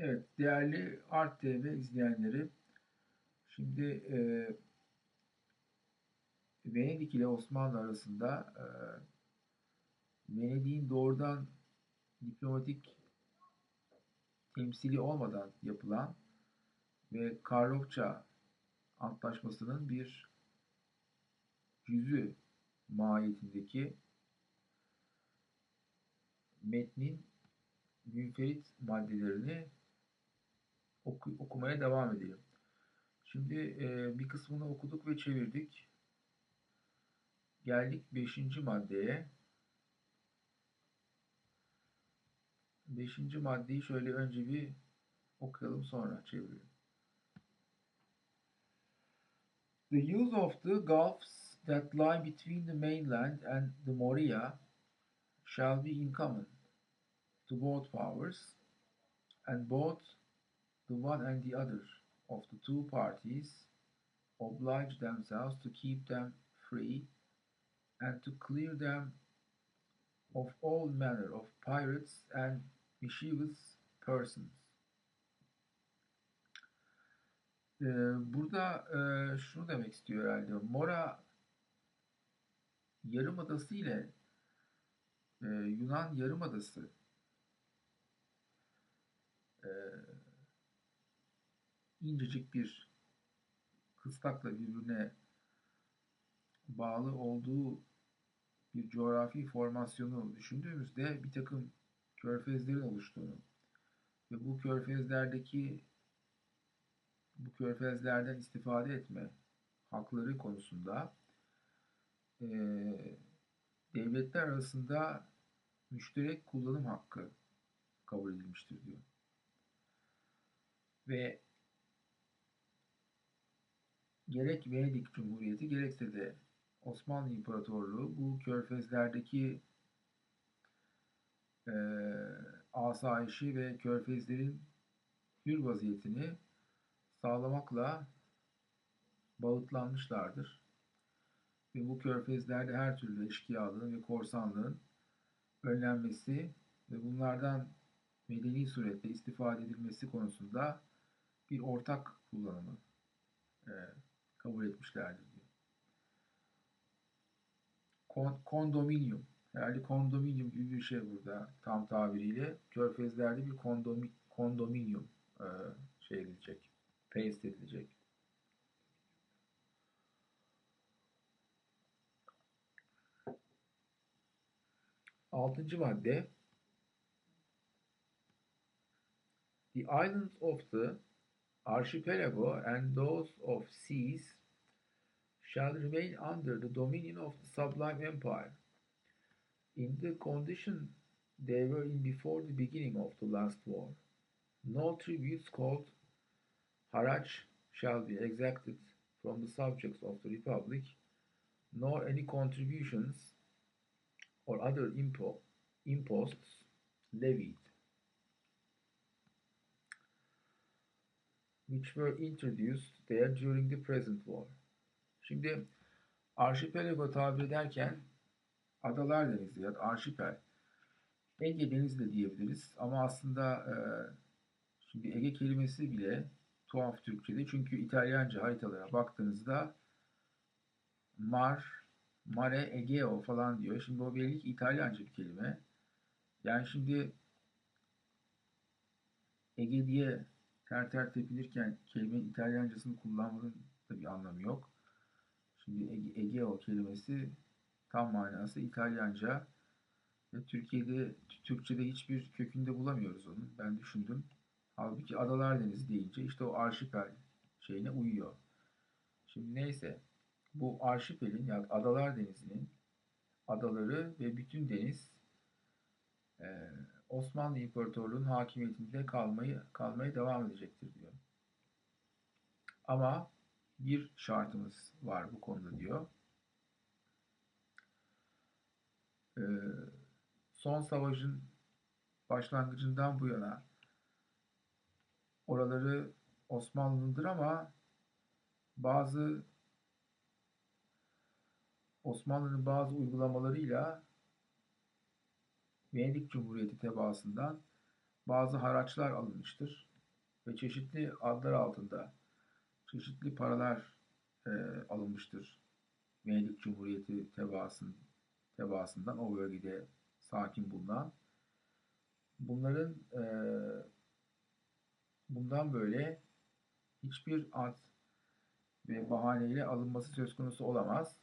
Evet, değerli Art TV izleyenleri, şimdi e, Venedik ile Osmanlı arasında e, Venedik'in doğrudan diplomatik temsili olmadan yapılan ve Karlofça Antlaşması'nın bir cüzü mahiyetindeki metnin münferit maddelerini oku, okumaya devam edelim. Şimdi e, bir kısmını okuduk ve çevirdik. Geldik 5. maddeye. 5. maddeyi şöyle önce bir okuyalım sonra çevirelim. The use of the gulfs that lie between the mainland and the Morea shall be in common to both powers, and both the one and the other of the two parties oblige themselves to keep them free and to clear them of all manner of pirates and mischievous persons. Ee, burada e, şunu demek istiyor herhalde. Mora Yarımadası ile e, Yunan Yarımadası e, incecik bir kıstakla birbirine bağlı olduğu bir coğrafi formasyonu düşündüğümüzde bir takım körfezlerin oluştuğunu ve bu körfezlerdeki bu körfezlerden istifade etme hakları konusunda e, devletler arasında müşterek kullanım hakkı kabul edilmiştir diyor. Ve gerek Venedik Cumhuriyeti gerekse de Osmanlı İmparatorluğu bu körfezlerdeki e, asayişi ve körfezlerin hür vaziyetini sağlamakla bağıtlanmışlardır. Ve bu körfezlerde her türlü eşkıyalığın ve korsanlığın önlenmesi ve bunlardan medeni surette istifade edilmesi konusunda bir ortak kullanımı e, kabul etmişlerdir diyor. Kon, kondominium. Yani kondominium gibi bir şey burada tam tabiriyle. Körfezlerde bir kondomi, kondominium e, şey edilecek. Paste edilecek. Altıncı madde The islands of the archipelago and those of seas shall remain under the dominion of the sublime empire in the condition they were in before the beginning of the last war. No tributes called haraj shall be exacted from the subjects of the republic, nor any contributions or other impo imposts levied. which were introduced there during the present war. Şimdi arşipelago tabir ederken adalar denizi ya da arşipel Ege denizi de diyebiliriz ama aslında e, şimdi Ege kelimesi bile tuhaf Türkçe'de çünkü İtalyanca haritalara baktığınızda Mar, Mare, Egeo falan diyor. Şimdi o belli ki İtalyanca bir kelime. Yani şimdi Ege diye ter ter tepilirken kelimenin İtalyancasını kullanmanın da bir anlamı yok. Şimdi Ege, Egeo kelimesi tam manası İtalyanca ve Türkiye'de Türkçe'de hiçbir kökünde bulamıyoruz onu. Ben düşündüm. Halbuki Adalar Denizi deyince işte o arşipel şeyine uyuyor. Şimdi neyse bu arşipelin yani Adalar Denizi'nin adaları ve bütün deniz e, Osmanlı İmparatorluğu'nun hakimiyetinde kalmayı kalmaya devam edecektir diyor. Ama bir şartımız var bu konuda diyor. Ee, son savaşın başlangıcından bu yana oraları Osmanlı'nındır ama bazı Osmanlı'nın bazı uygulamalarıyla Venedik Cumhuriyeti tebaasından bazı haraçlar alınmıştır ve çeşitli adlar altında çeşitli paralar e, alınmıştır. Venedik Cumhuriyeti tebaasın, tebaasından o bölgede sakin bulunan. Bunların e, bundan böyle hiçbir ad ve bahaneyle alınması söz konusu olamaz.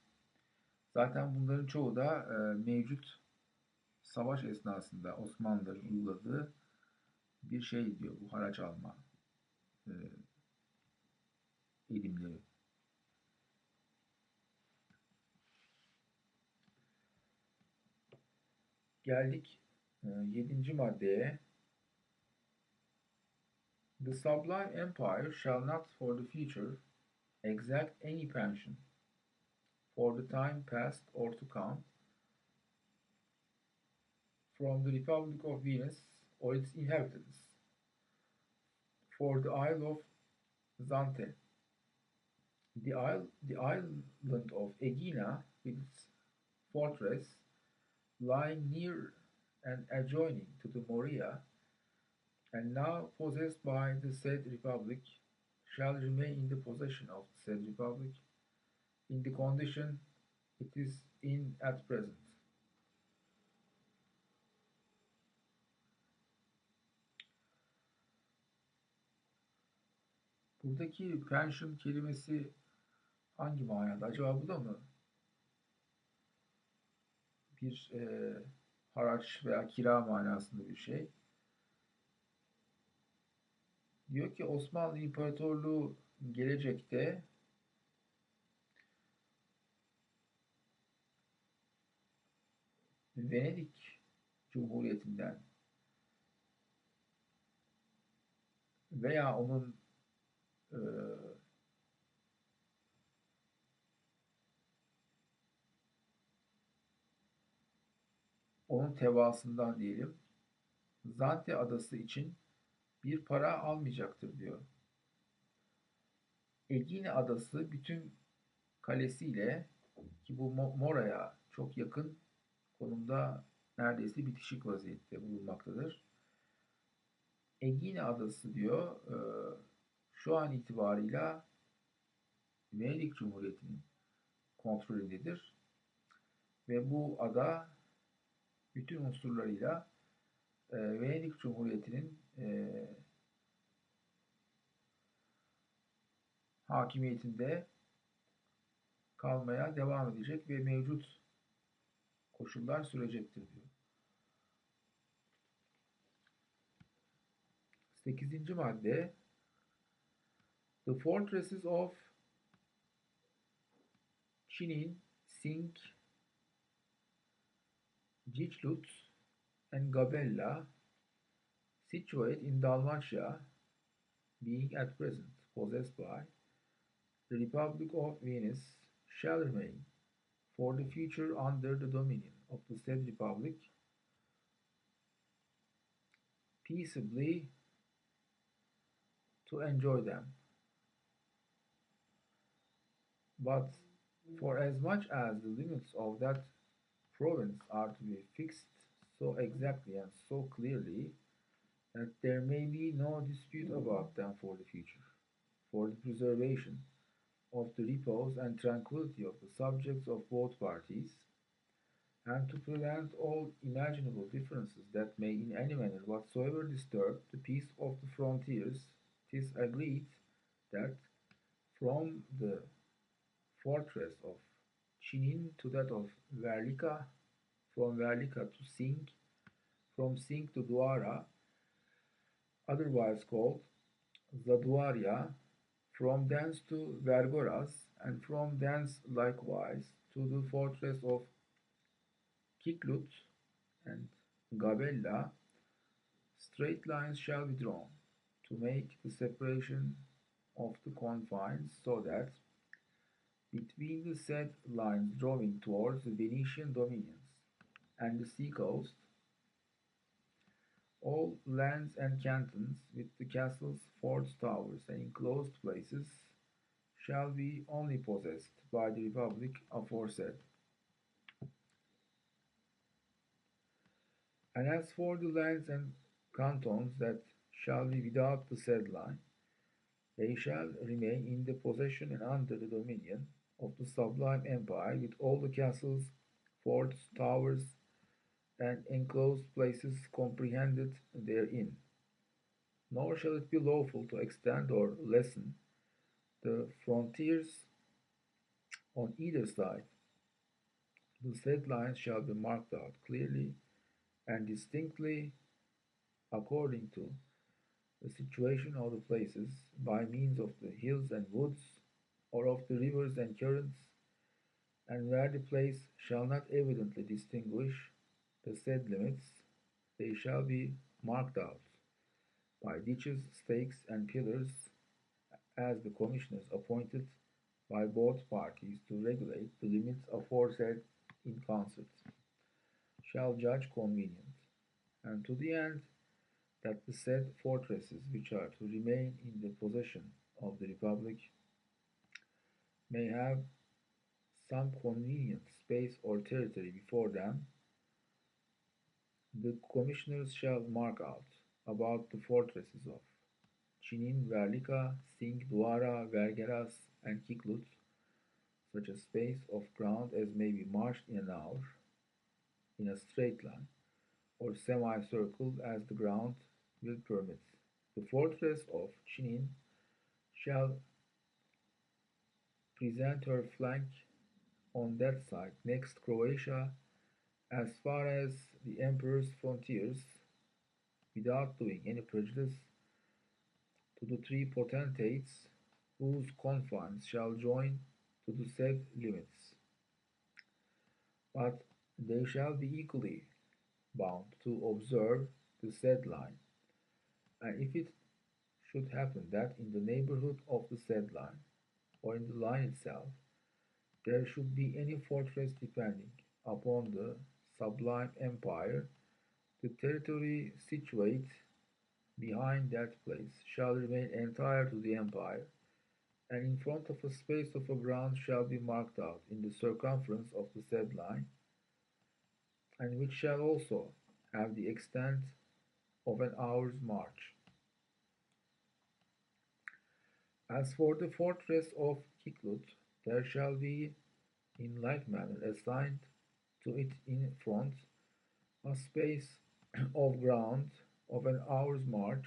Zaten bunların çoğu da e, mevcut savaş esnasında Osmanlıların uyguladığı bir şey diyor bu haraç alma e, eğilimleri. Geldik e, yedinci maddeye. The sublime empire shall not for the future exact any pension for the time past or to come from the Republic of Venus or its inhabitants for the Isle of Zante. The, isle, the island of Aegina with its fortress lying near and adjoining to the Morea and now possessed by the said republic shall remain in the possession of the said republic in the condition it is in at present. Buradaki pension kelimesi hangi manada? Acaba bu da mı? Bir e, haraç veya kira manasında bir şey. Diyor ki Osmanlı İmparatorluğu gelecekte Venedik Cumhuriyeti'nden veya onun e, onun tebaasından diyelim Zante adası için bir para almayacaktır diyor. Egine adası bütün kalesiyle ki bu Mora'ya çok yakın konumda neredeyse bitişik vaziyette bulunmaktadır. Egine adası diyor e, şu an itibarıyla Venedik Cumhuriyeti'nin kontrolündedir. Ve bu ada bütün unsurlarıyla e, Venedik Cumhuriyeti'nin e, hakimiyetinde kalmaya devam edecek ve mevcut koşullar sürecektir diyor. 8. madde The fortresses of Chinin, Sink, Ciclut and Gabella situate in Dalmatia being at present possessed by the Republic of Venice shall remain for the future under the dominion of the said republic peaceably to enjoy them. But for as much as the limits of that province are to be fixed so exactly and so clearly that there may be no dispute about them for the future, for the preservation of the repose and tranquility of the subjects of both parties, and to prevent all imaginable differences that may in any manner whatsoever disturb the peace of the frontiers, tis agreed that from the fortress of Chinin to that of Verlika, from Verlika to Sink, from Sink to Dwara, otherwise called Zaduaria, from thence to Vergoras, and from thence likewise to the fortress of Kiklut and Gabella, straight lines shall be drawn to make the separation of the confines so that between the said lines drawing towards the Venetian dominions and the sea coast, all lands and cantons with the castles, forts, towers, and enclosed places shall be only possessed by the republic aforesaid. And as for the lands and cantons that shall be without the said line, they shall remain in the possession and under the dominion of the sublime empire with all the castles, forts, towers, and enclosed places comprehended therein. Nor shall it be lawful to extend or lessen the frontiers on either side. The said lines shall be marked out clearly and distinctly according to the situation of the places by means of the hills and woods, or of the rivers and currents, and where the place shall not evidently distinguish the said limits, they shall be marked out by ditches, stakes, and pillars, as the commissioners appointed by both parties to regulate the limits aforesaid in concert, shall judge convenient, and to the end that the said fortresses which are to remain in the possession of the Republic may have some convenient space or territory before them, the commissioners shall mark out about the fortresses of Chinin, Verlika, Sing, Dwara, Vergeras, and Kiklut, such a space of ground as may be marched in an hour, in a straight line, or semicircle as the ground will permit. The fortress of Chinin shall present her flank on that side next Croatia as far as the emperor's frontiers without doing any prejudice to the three potentates whose confines shall join to the said limits. But they shall be equally bound to observe the said line and if it should happen that in the neighborhood of the said line, or in the line itself, there should be any fortress depending upon the sublime empire, the territory situate behind that place shall remain entire to the empire, and in front of a space of a ground shall be marked out in the circumference of the said line, and which shall also have the extent of an hour's march. As for the fortress of Kiklut, there shall be in like manner assigned to it in front a space of ground of an hour's march.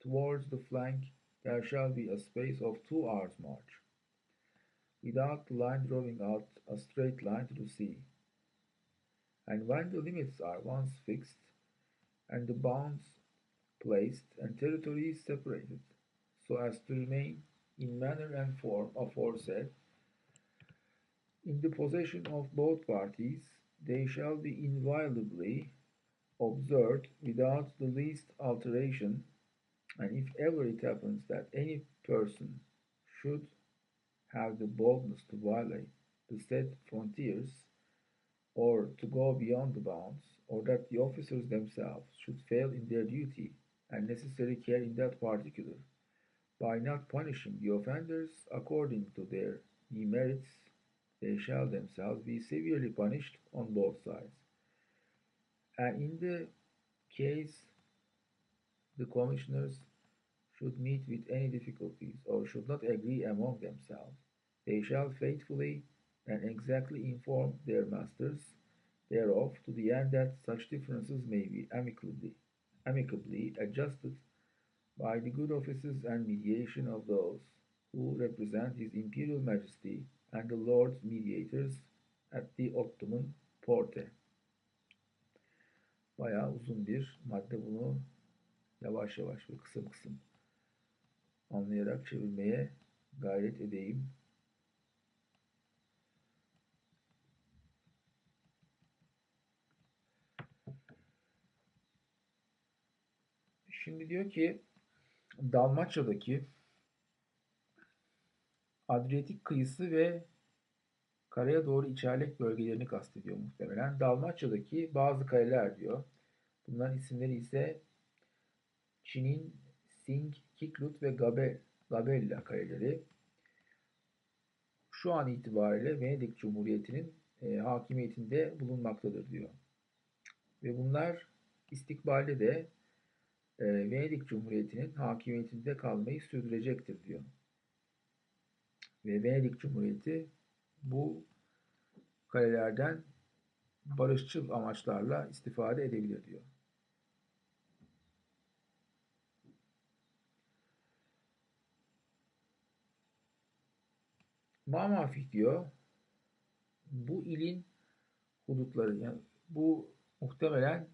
Towards the flank there shall be a space of two hours' march, without the line drawing out a straight line to the sea. And when the limits are once fixed, and the bounds placed, and territories separated, so as to remain in manner and form aforesaid. In the possession of both parties, they shall be inviolably observed without the least alteration, and if ever it happens that any person should have the boldness to violate the said frontiers, or to go beyond the bounds, or that the officers themselves should fail in their duty and necessary care in that particular, by not punishing the offenders according to their demerits, they shall themselves be severely punished on both sides. And in the case the commissioners should meet with any difficulties or should not agree among themselves, they shall faithfully and exactly inform their masters thereof to the end that such differences may be amicably, amicably adjusted by the good offices and mediation of those who represent His Imperial Majesty and the Lords Mediators at the Ottoman Porte. Bayağı uzun bir madde bunu yavaş yavaş ve kısım kısım anlayarak çevirmeye gayret edeyim. Şimdi diyor ki Dalmaçya'daki Adriyatik kıyısı ve karaya doğru içerlek bölgelerini kastediyor muhtemelen. Dalmaçya'daki bazı kaleler diyor. Bunların isimleri ise Çin'in Sing, Kiklut ve Gabe, Gabella kaleleri. Şu an itibariyle Venedik Cumhuriyeti'nin e, hakimiyetinde bulunmaktadır diyor. Ve bunlar istikbalde de e, Venedik Cumhuriyeti'nin hakimiyetinde kalmayı sürdürecektir diyor. Ve Venedik Cumhuriyeti bu kalelerden barışçıl amaçlarla istifade edebilir diyor. Mamafih diyor bu ilin hudutları yani bu muhtemelen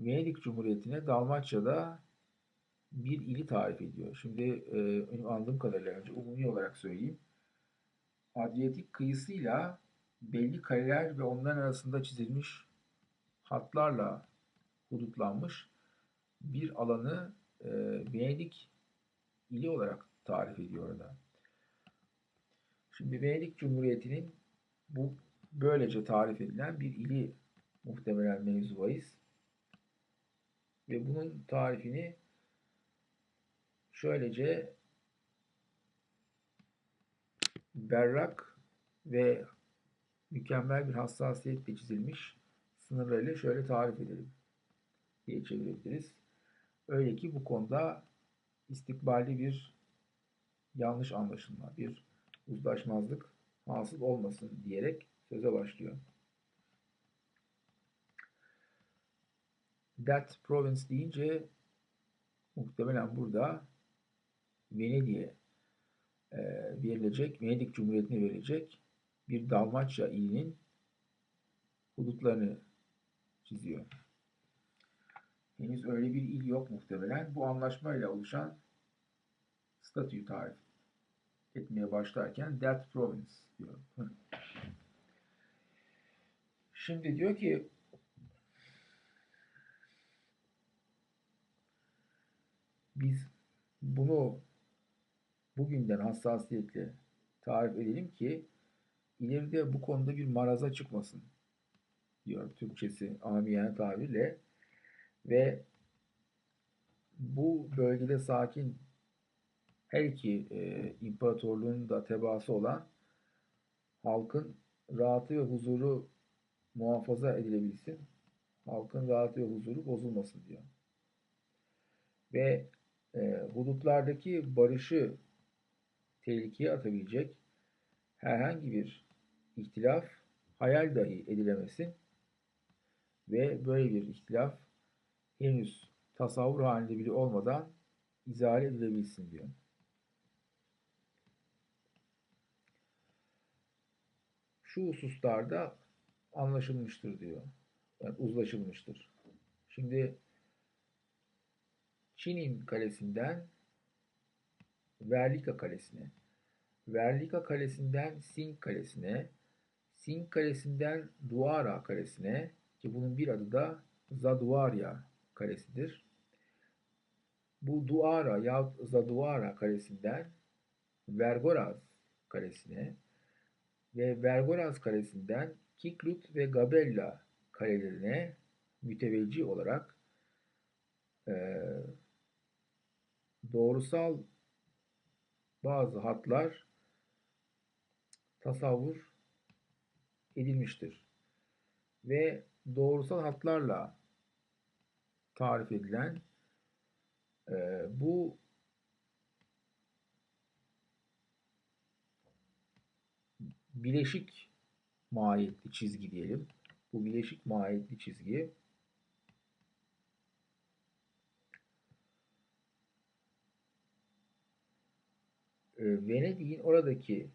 Venedik Cumhuriyeti'ne Dalmaçya'da bir ili tarif ediyor. Şimdi e, anladığım kadarıyla önce umumi olarak söyleyeyim. Adriyatik kıyısıyla belli kareler ve onların arasında çizilmiş hatlarla hudutlanmış bir alanı e, Venedik ili olarak tarif ediyor orada. Şimdi Venedik Cumhuriyeti'nin bu böylece tarif edilen bir ili muhtemelen mevzu. Ve bunun tarifini şöylece berrak ve mükemmel bir hassasiyetle çizilmiş sınırlarıyla şöyle tarif edelim diye çevirebiliriz. Öyle ki bu konuda istikballi bir yanlış anlaşılma, bir uzlaşmazlık hasıl olmasın diyerek söze başlıyor. That province deyince muhtemelen burada Venedik'e e, verilecek, Venedik Cumhuriyeti'ne verilecek bir Dalmaçya ilinin hudutlarını çiziyor. Henüz öyle bir il yok muhtemelen. Bu anlaşmayla oluşan statüyü tarif etmeye başlarken that province diyor. Şimdi diyor ki biz bunu bugünden hassasiyetle tarif edelim ki ileride bu konuda bir maraza çıkmasın diyor Türkçesi amiyane tabirle ve bu bölgede sakin her iki e, imparatorluğun da tebaası olan halkın rahatı ve huzuru muhafaza edilebilsin. Halkın rahatı ve huzuru bozulmasın diyor. Ve e, hudutlardaki barışı tehlikeye atabilecek herhangi bir ihtilaf hayal dahi edilemesin ve böyle bir ihtilaf henüz tasavvur halinde bile olmadan izale edilebilsin diyor. Şu hususlarda anlaşılmıştır diyor. Yani uzlaşılmıştır. Şimdi Çin'in kalesinden Verlika Kalesi'ne, Verlika Kalesi'nden Sing Kalesi'ne, Sing Kalesi'nden Duara Kalesi'ne ki bunun bir adı da Zaduarya Kalesi'dir. Bu Duara yahut Zaduara Kalesi'nden Vergoraz Kalesi'ne ve Vergoraz Kalesi'nden Kiklut ve Gabella kalelerine müteveccih olarak e, doğrusal bazı hatlar tasavvur edilmiştir. Ve doğrusal hatlarla tarif edilen e, bu bileşik mahiyetli çizgi diyelim. Bu bileşik mahiyetli çizgi Venedik'in oradaki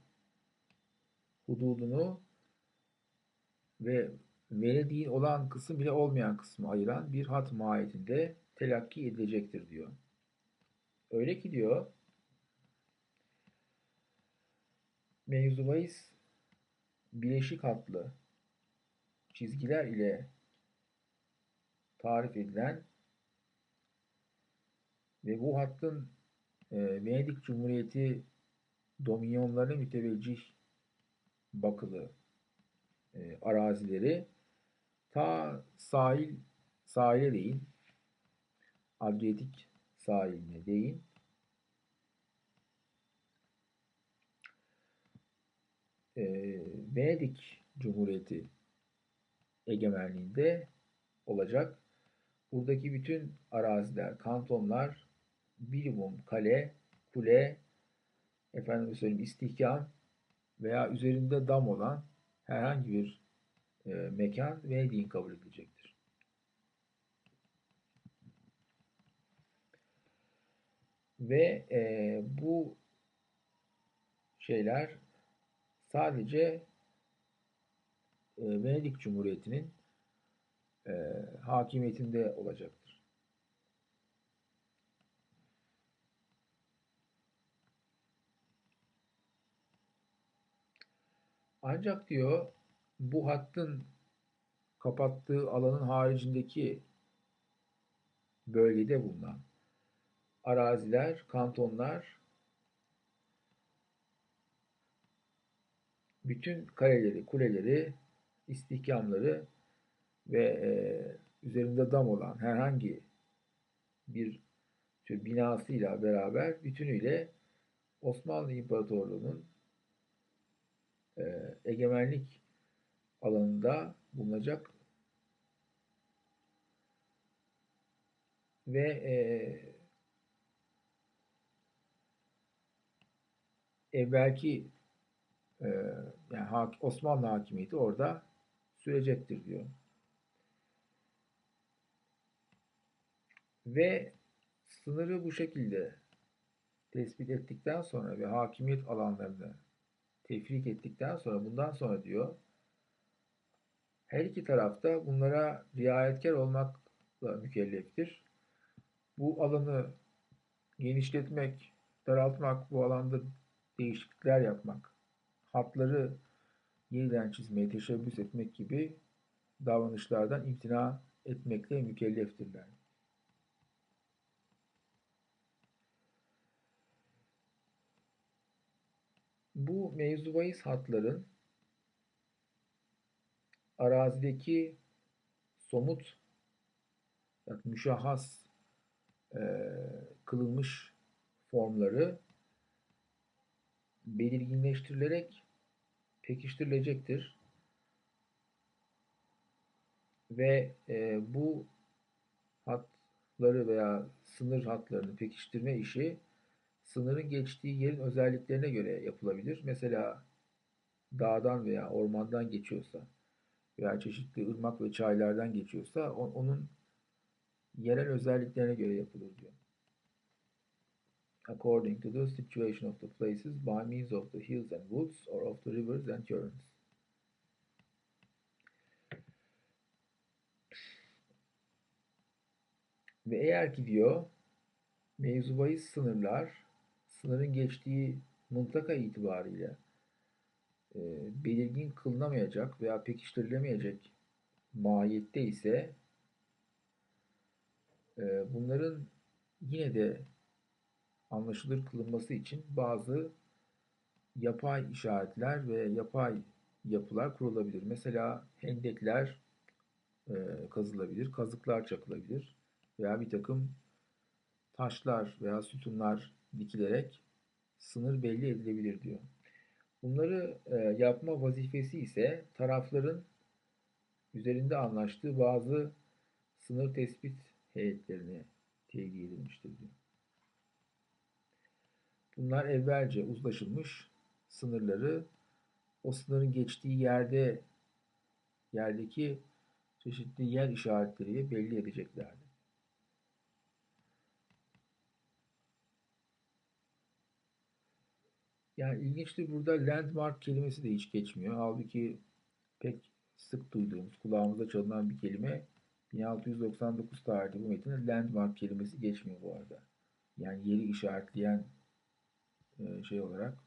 hududunu ve Venedik'in olan kısım bile olmayan kısmı ayıran bir hat mahiyetinde telakki edilecektir diyor. Öyle ki diyor mevzu bahis bileşik hatlı çizgiler ile tarif edilen ve bu hattın e, Venedik Cumhuriyeti dominyonlarına müteveccih bakılı e, arazileri ta sahil sahile değil Adriyatik sahiline değil. E, Venedik Cumhuriyeti egemenliğinde olacak. Buradaki bütün araziler, kantonlar, birimum, kale, kule, efendim söyleyeyim istihkam veya üzerinde dam olan herhangi bir e, mekan ve din kabul edilecektir. Ve e, bu şeyler sadece e, Venedik Cumhuriyeti'nin e, hakimiyetinde olacaktır. Ancak diyor bu hattın kapattığı alanın haricindeki bölgede bulunan araziler, kantonlar bütün kaleleri, kuleleri, istihkamları ve e, üzerinde dam olan herhangi bir binasıyla beraber bütünüyle Osmanlı İmparatorluğu'nun e, egemenlik alanında bulunacak ve e, evvelki e, yani Osmanlı hakimiyeti orada sürecektir diyor. Ve sınırı bu şekilde tespit ettikten sonra ve hakimiyet alanlarını tefrik ettikten sonra bundan sonra diyor her iki tarafta bunlara riayetkar olmakla mükelleftir. Bu alanı genişletmek, daraltmak, bu alanda değişiklikler yapmak, hatları yeniden çizmeye teşebbüs etmek gibi davranışlardan imtina etmekle mükelleftirler. Bu mevzu hatların arazideki somut yani müşahhas e, kılınmış formları belirginleştirilerek pekiştirilecektir. Ve e, bu hatları veya sınır hatlarını pekiştirme işi sınırın geçtiği yerin özelliklerine göre yapılabilir. Mesela dağdan veya ormandan geçiyorsa veya çeşitli ırmak ve çaylardan geçiyorsa onun yerel özelliklerine göre yapılır diyor. According to the situation of the places by means of the hills and woods or of the rivers and currents. Ve eğer ki diyor mevzubayı sınırlar sınırın geçtiği mıntıka itibariyle e, belirgin kılınamayacak veya pekiştirilemeyecek mahiyette ise e, bunların yine de anlaşılır kılınması için bazı yapay işaretler ve yapay yapılar kurulabilir. Mesela hendekler e, kazılabilir, kazıklar çakılabilir veya bir takım taşlar veya sütunlar dikilerek sınır belli edilebilir diyor. Bunları e, yapma vazifesi ise tarafların üzerinde anlaştığı bazı sınır tespit heyetlerine tevdi edilmiştir diyor. Bunlar evvelce uzlaşılmış sınırları o sınırın geçtiği yerde yerdeki çeşitli yer işaretleriyle belli edeceklerdi. Yani ilginçtir burada landmark kelimesi de hiç geçmiyor. Halbuki pek sık duyduğumuz, kulağımızda çalınan bir kelime 1699 tarihli bu metinde landmark kelimesi geçmiyor bu arada. Yani yeri işaretleyen e, şey olarak